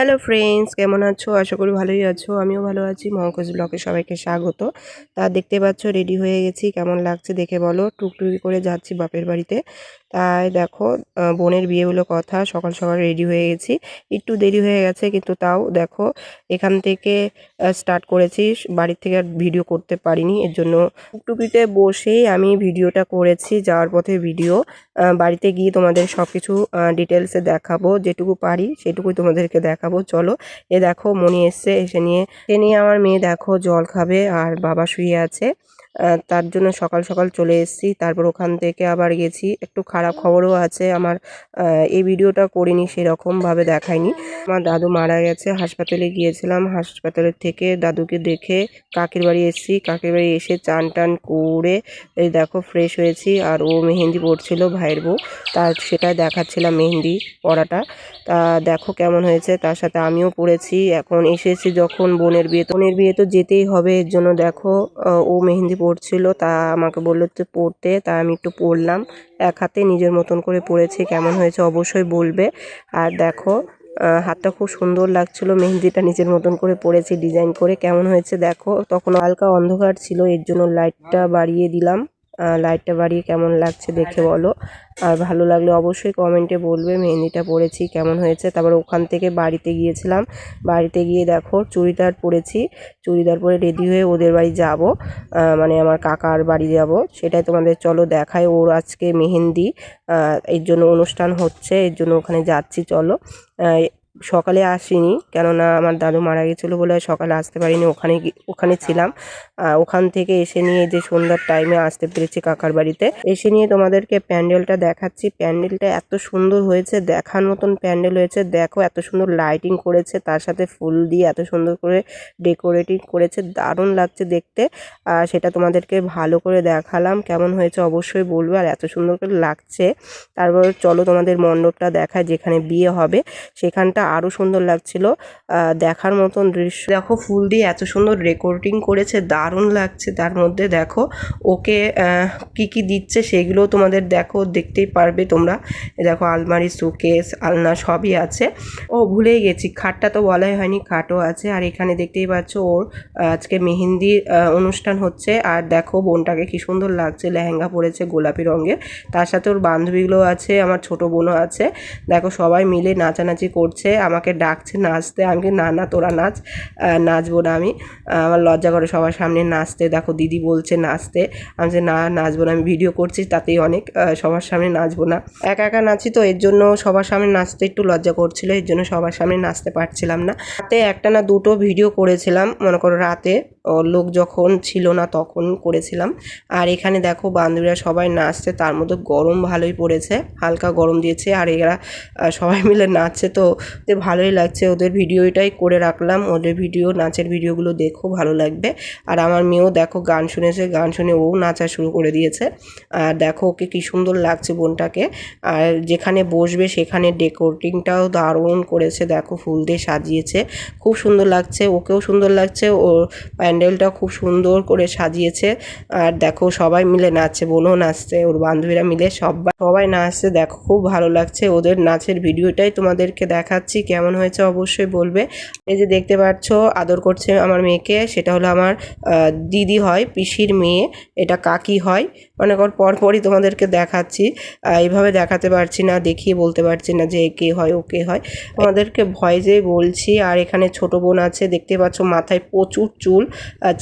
Hello friends কেমন আছো? আশা করি ভালোই আছো। আমিও ভালো আছি। মহকজ ব্লকে সবাইকে স্বাগত। তা দেখতে পাচ্ছ রেডি হয়ে গেছি। কেমন লাগছে দেখে বলো। টুকটুকি করে যাচ্ছি বাপের বাড়িতে। তাই দেখো বোনের বিয়ে হলো কথা, সকাল সকাল রেডি হয়ে গেছি। একটু দেরি হয়ে গেছে, কিন্তু তাও দেখো, এখান থেকে স্টার্ট করেছি। বাড়ির থেকে আর ভিডিও করতে পারিনি, এর জন্য টুকটুকিতে বসেই আমি ভিডিওটা করেছি, যাওয়ার পথে ভিডিও বাড়িতে গিয়ে তোমাদের সব কিছু ডিটেলসে দেখাবো, যেটুকু পারি সেটুকুই তোমাদেরকে দেখাবো। চলো, এ দেখো, মনি এসছে, এসে নিয়ে, এ নিয়ে আমার মেয়ে দেখো, জল খাবে, আর বাবা শুয়ে আছে। তার জন্য সকাল সকাল চলে এসেছি। তারপর ওখান থেকে আবার গেছি। একটু খারাপ খবরও আছে, আমার এই ভিডিওটা করিনি, সেরকমভাবে দেখায়নি আমার দাদু মারা গেছে, হাসপাতালে গিয়েছিলাম। হাসপাতালের থেকে দাদুকে দেখে কাকির বাড়ি এসেছি। কাকির বাড়ি এসে চান টান করে দেখো ফ্রেশ হয়েছি। আর ও মেহেন্দি পড়ছিল ভাইয়ের বউ। তার সেটাই দেখাচ্ছিলাম মেহেন্দি পড়াটা তা দেখো কেমন হয়েছে, তার সাথে আমিও পড়েছি এখন এসেছি যখন বোনের বিয়ে বোনের বিয়ে তো যেতেই হবে। এর জন্য দেখো ও মেহেন্দি পড়ছিল, তা আমাকে বলল তো পড়তে, তা আমি একটু পড়লাম। এক হাতে নিজের মতন করে পড়েছি, কেমন হয়েছে অবশ্যই বলবে। আর দেখো হাতটা খুব সুন্দর লাগছিল, মেহেন্দিটা নিজের মতন করে পড়েছি, ডিজাইন করে, কেমন হয়েছে দেখো। তখন হালকা অন্ধকার ছিল, এর জন্য লাইটটা বাড়িয়ে দিলাম। লাইটটা বাড়িয়ে কেমন লাগছে দেখে বলো। আর ভালো লাগলে অবশ্যই কমেন্টে বলবে, মেহেন্দিটা পরেছি, কেমন হয়েছে? তারপর ওখান থেকে বাড়িতে গিয়েছিলাম। বাড়িতে গিয়ে দেখো, চুড়িদার পরেছি। চুড়িদার পরে রেডি হয়ে ওদের বাড়ি যাব। মানে আমার কাকার বাড়ি যাব। সেটাই তোমাদের চলো দেখায় ওর আজকে মেহেন্দি এর জন্য অনুষ্ঠান হচ্ছে, এর জন্য ওখানে যাচ্ছি, চলো। সকালে আসিনি, কেননা আমার দাদু মারা গেছিল বলে সকালে আসতে পারিনি, ওখানে ওখানে ছিলাম। ওখান থেকে এসে নিয়ে যে সন্ধ্যার টাইমে আসতে পেরেছি কাকার বাড়িতে, এসে নিয়ে তোমাদেরকে প্যান্ডেলটা দেখাচ্ছি। প্যান্ডেলটা এত সুন্দর হয়েছে, দেখার মতন প্যান্ডেল হয়েছে। দেখো এত সুন্দর লাইটিং করেছে, তার সাথে ফুল দিয়ে এত সুন্দর করে ডেকোরেটিং করেছে, দারুণ লাগছে দেখতে। সেটা তোমাদেরকে ভালো করে দেখালাম, কেমন হয়েছে অবশ্যই বলবে, আর এত সুন্দর করে লাগছে। তারপর চলো তোমাদের মণ্ডপটা দেখায়, যেখানে বিয়ে হবে, সেখানটা আরও সুন্দর লাগছিল দেখার মতন দৃশ্য। দেখো ফুল দিয়ে এত সুন্দর রেকর্ডিং করেছে, দারুণ লাগছে। তার মধ্যে দেখো ওকে কি কি দিচ্ছে সেগুলো তোমাদের দেখো, দেখতেই পারবে তোমরা। দেখো আলমারি সুকেস আলনা সবই আছে। ও ভুলেই গেছি, খাটটা তো বলাই হয়নি, খাটও আছে। আর এখানে দেখতেই পাচ্ছ ওর আজকে মেহেন্দি অনুষ্ঠান হচ্ছে। আর দেখো বোনটাকে কি সুন্দর লাগছে, লেহেঙ্গা পরেছে গোলাপি রঙের। তার সাথে ওর বান্ধবীগুলো আছে, আমার ছোট বোনও আছে। দেখো সবাই মিলে নাচানাচি করছে। আমাকে ডাকছে, নাচতে। আমি না না, তোরা নাচ। নাচবো না আমি। আমার লজ্জা করে সবার সামনে নাচতে। দেখো, দিদি বলছে নাচতে। আমি যে না, নাচবো না, আমি ভিডিও করছি, তাতেই অনেক সবার সামনে নাচবো না। একা একা নাচি তো, এর জন্য সবার সামনে নাচতে একটু লজ্জা করছিল, এর জন্য সবার সামনে নাচতে পারছিলাম না। রাতে একটা না দুটো ভিডিও করেছিলাম, মনে করো রাতে। লোক যখন ছিল না তখন করেছিলাম। আর এখানে দেখো বান্ধবীরা সবাই নাচছে, তার মধ্যে গরম ভালোই পড়েছে, হালকা গরম দিয়েছে। আর এরা সবাই মিলে নাচছে তো, ওদের ভালোই লাগছে। ওদের ভিডিওটাই করে রাখলাম, ওদের ভিডিও, নাচের ভিডিওগুলো দেখো, ভালো লাগবে। আর আমার মেয়েও দেখো গান শুনেছে, গান শুনে ও নাচা শুরু করে দিয়েছে। আর দেখো ওকে কী সুন্দর লাগছে বোনটাকে। আর যেখানে বসবে সেখানে ডেকোরেটিংটাও দারুণ করেছে, দেখো ফুল দিয়ে সাজিয়েছে। খুব সুন্দর লাগছে, ওকেও সুন্দর লাগছে ওর প্যান্ডেলটা খুব সুন্দর করে সাজিয়েছে। আর দেখো, সবাই মিলে নাচছে, বোনও নাচছে, ওর বান্ধবীরা মিলে সবাই সবাই নাচছে। দেখো, খুব ভালো লাগছে ওদের নাচের ভিডিওটাই তোমাদেরকে দেখাচ্ছি, কেমন হয়েছে অবশ্যই বলবে। এই যে দেখতে পাচ্ছ, আদর করছে আমার মেয়েকে, সেটা হলো আমার দিদি হয়, পিসির মেয়ে, এটা কাকি হয়। কর পরপরই তোমাদেরকে দেখাচ্ছি। এইভাবে দেখাতে পারছি না, দেখিয়ে বলতে পারছি না যে এ কে হয়, ও কে হয়। তোমাদেরকে ভয়েসে বলছি, আর এখানে ছোট বোন আছে, দেখতে পাচ্ছ মাথায় প্রচুর চুল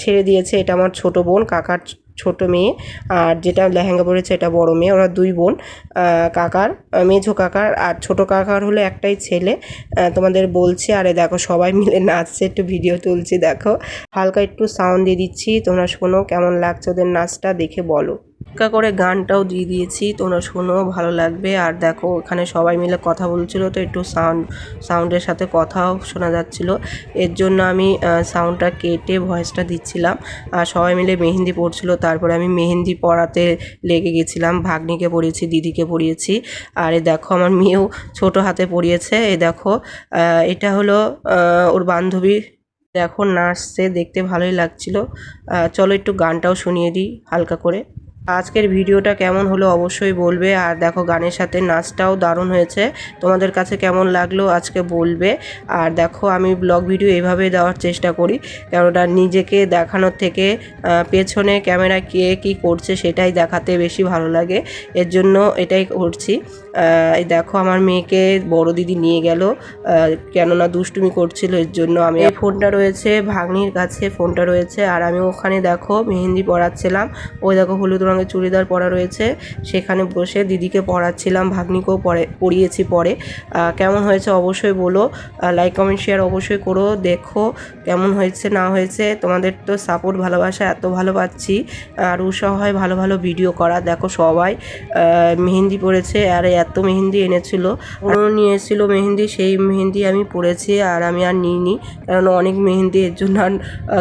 ছেড়ে দিয়েছে। এটা আমার ছোট বোন, কাকার ছোট মেয়ে, আর যেটা লেহেঙ্গা পরেছে এটা বড় মেয়ে, ওরা দুই বোন কাকার মেঝো কাকার, আর ছোট কাকার হলো একটাই ছেলে। তোমাদের বলছি, আরে দেখো সবাই মিলে নাচছে, একটু ভিডিও তুলছি, দেখো। হালকা একটু সাউন্ড দিয়ে দিচ্ছি, তোমরা শোনো কেমন লাগছে ওদের নাচটা, দেখে বলো। হালকা করে গানটাও দিয়ে দিয়েছি। তোমরা শোনো ভালো লাগবে। আর দেখো, ওখানে সবাই মিলে কথা বলছিল, তো একটু সাউন্ড, সাউন্ডের সাথে কথাও শোনা যাচ্ছিল। এর জন্য আমি সাউন্ডটা কেটে ভয়েসটা দিচ্ছিলাম। আর সবাই মিলে মেহেন্দি পড়ছিল। তারপরে আমি মেহেন্দি পড়াতে লেগে গেছিলাম। ভাগ্নিকে পড়িয়েছি, দিদিকে পড়িয়েছি। আর এ দেখো, আমার মেয়েও ছোট হাতে পড়িয়েছে। এ দেখো এটা হলো ওর বান্ধবী। দেখো, নাচছে, দেখতে ভালোই লাগছিল। চলো একটু গানটাও শুনিয়ে দিই হালকা করে। আজকের ভিডিওটা কেমন হলো অবশ্যই বলবে। আর দেখো, গানের সাথে নাচটাও দারুণ হয়েছে। তোমাদের কাছে কেমন লাগল আজকে বলবে। আর দেখো, আমি ব্লগ ভিডিও এভাবে দেওয়ার চেষ্টা করি। কেননা নিজেকে দেখানোর থেকে পেছনে ক্যামেরা কে কী করছে সেটাই দেখাতে বেশি ভালো লাগে। এর জন্য এটাই করছি। এই দেখো, আমার মেয়েকে বড় দিদি নিয়ে গেল। কেননা দুষ্টুমি করছিল, এর জন্য আমি এই ফোনটা রয়েছে, ভাগ্নির কাছে ফোনটা রয়েছে। আর আমি ওখানে দেখো, মেহেন্দি পড়াচ্ছিলাম ওই দেখো, হলুদ রঙের চুড়িদার পরা রয়েছে। সেখানে বসে দিদিকে পড়াচ্ছিলাম, ভাগ্নিকেও পরে পড়িয়েছি পরে। কেমন হয়েছে অবশ্যই বলো। লাইক কমেন্ট শেয়ার অবশ্যই করো। দেখো কেমন হয়েছে, না হয়েছে। তোমাদের তো সাপোর্ট ভালোবাসা এত ভালো পাচ্ছি। আর উৎসাহ ভালো ভালো ভিডিও করা। দেখো সবাই মেহেন্দি পড়েছে আর, এত মেহেন্দি এনেছিল। নিয়ে এসেছিল মেহেন্দি, সেই মেহেন্দি আমি পড়েছি আর আমি আর নিইনি। কারণ অনেক মেহেন্দি এর জন্য আর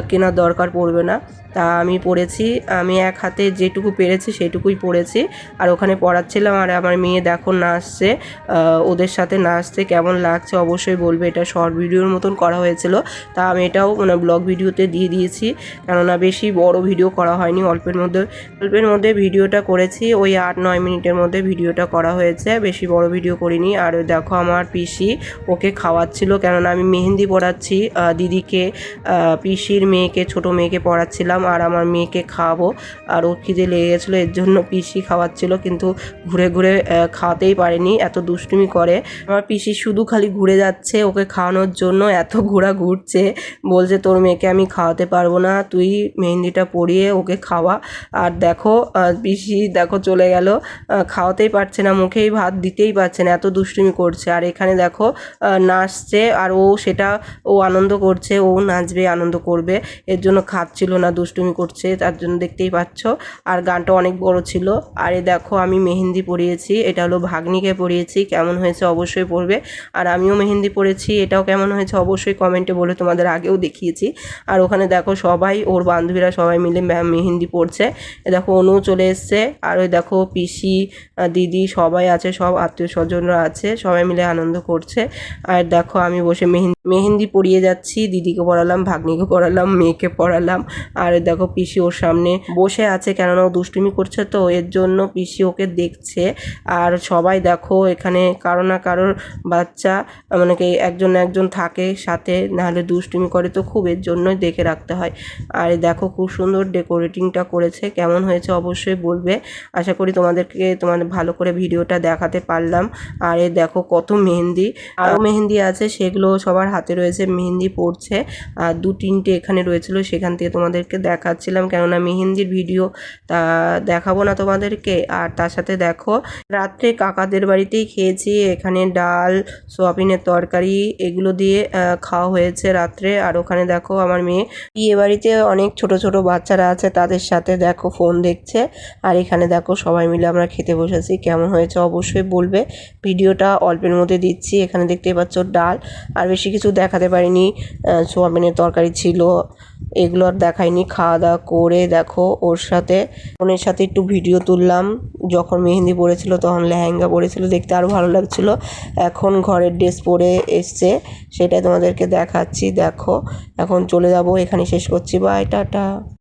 কেনার দরকার পড়বে না। তা আমি পড়েছি। আমি এক হাতে যেটুকু পেরেছি সেটুকুই পড়েছি। আর ওখানে পড়াচ্ছিলাম আর আমার মেয়ে দেখো নাচছে ওদের সাথে নাচতে কেমন লাগছে অবশ্যই বলবে। এটা শর্ট ভিডিওর মতন করা হয়েছিল। তা আমি এটাও মানে ব্লগ ভিডিওতে দিয়ে দিয়েছি। কেননা বেশি বড় ভিডিও করা হয়নি, অল্পের মধ্যে অল্পের মধ্যে ভিডিওটা করেছি। ওই আট, নয় মিনিটের মধ্যে ভিডিওটা করা হয়েছে। বেশি বড় ভিডিও করিনি। আর দেখো আমার পিসি ওকে খাওয়াচ্ছিল। কেননা আমি মেহেন্দি পড়াচ্ছি দিদিকে পিসির মেয়েকে, ছোট মেয়েকে পড়াচ্ছিলাম। আর আমার মেয়েকে খাওয়াবো। আর ওর খিদে লেগে গেছিল এর জন্য পিসি খাওয়াচ্ছিল, কিন্তু ঘুরে ঘুরে খাওয়াতেই পারেনি, এত দুষ্টুমি করে। আমার পিসি শুধু খালি ঘুরে যাচ্ছে ওকে খাওয়ানোর জন্য, এত ঘোরা ঘুরছে। বলছে, তোর মেয়েকে আমি খাওয়াতে পারব না, তুই মেহেন্দিটা পরিয়ে ওকে খাওয়া। আর দেখো পিসি দেখো চলে গেল খাওয়াতেই পারছে না, মুখেই ভাত দিতেই পারছে না, এত দুষ্টুমি করছে। আর এখানে দেখো নাচছে, আর ও সেটা, ও আনন্দ করছে, ও নাচবে, আনন্দ করবে, এর জন্য খাচ্ছিল না দুষ্টুমি করছে, তার জন্য দেখতেই পাচ্ছ। আর গানটা অনেক বড় ছিল। আর এ দেখো, আমি মেহেন্দি পরিয়েছি। এটা হলো ভাগ্নিকে পরিয়েছি। কেমন হয়েছে অবশ্যই পড়বে। আর আমিও মেহেন্দি পরেছি। এটাও কেমন হয়েছে অবশ্যই কমেন্টে বলে। তোমাদের আগেও দেখিয়েছি। আর ওখানে দেখো, সবাই, ওর বান্ধবীরা সবাই মিলে মেহেন্দি পড়ছে এ দেখো অনু চলে এসছে। আর ওই দেখো, পিসি দিদি সবাই আছে, সব আত্মীয় স্বজনরা আছে, সবাই মিলে আনন্দ করছে। আর দেখো, আমি বসে মেহেন্দি মেহেন্দি পরিয়ে যাচ্ছি। দিদিকে পড়ালাম, ভাগ্নিকে পড়ালাম, মেয়েকে পড়ালাম। আর দেখো পিসি ওর সামনে বসে আছে, কেননা ও দুষ্টুমি করছে তো, এর জন্য পিসি ওকে দেখছে। আর সবাই দেখো এখানে কারও না কারোর বাচ্চা মানে কি একজন একজন থাকে সাথে, নাহলে দুষ্টুমি করে তো খুব এর জন্যই দেখে রাখতে হয়। আর দেখো খুব সুন্দর ডেকোরেটিংটা করেছে, কেমন হয়েছে অবশ্যই বলবে। আশা করি তোমাদেরকে, তোমাদের ভালো করে ভিডিওটা দেখাতে পারলাম। আর এই দেখো কত মেহেন্দি আরও মেহেন্দি আছে, সেগুলো সবার হাতে রয়েছে, মেহেন্দি পড়ছে। আর দু তিনটে এখানে রয়েছিল, সেখান থেকে তোমাদেরকে দেখাচ্ছিলাম, কেননা মেহেন্দির ভিডিও তা দেখাবো না তোমাদেরকে। আর তার সাথে দেখো, রাত্রে কাকাদের বাড়িতেই খেয়েছি, এখানে ডাল, সোয়াবিনের তরকারি, এগুলো দিয়ে খাওয়া হয়েছে রাত্রে। আর ওখানে দেখো আমার মেয়ে, বিয়ে বাড়িতে অনেক ছোট ছোট বাচ্চারা আছে, তাদের সাথে দেখো ফোন দেখছে। আর এখানে দেখো সবাই মিলে আমরা খেতে বসেছি, কেমন হয়েছে অবশ্যই বলবে। ভিডিওটা অল্পের মধ্যে দিচ্ছি, এখানে দেখতেই পাচ্ছ ডাল। আর বেশি কিছু দেখাতে পারিনি সোয়াবিনের তরকারি ছিল। এগুলো আর দেখাইনি। খাওয়া দাওয়া করে দেখো, ওর সাথে। বোনের সাথে একটু ভিডিও তুললাম। যখন মেহেন্দি পরেছিল তখন লেহেঙ্গা পরেছিল, দেখতে আরও ভালো লাগছিল। এখন ঘরের ড্রেস পরে এসছে, সেটাই তোমাদেরকে দেখাচ্ছি। দেখো, এখন চলে যাব। এখানে শেষ করছি। Bye tata.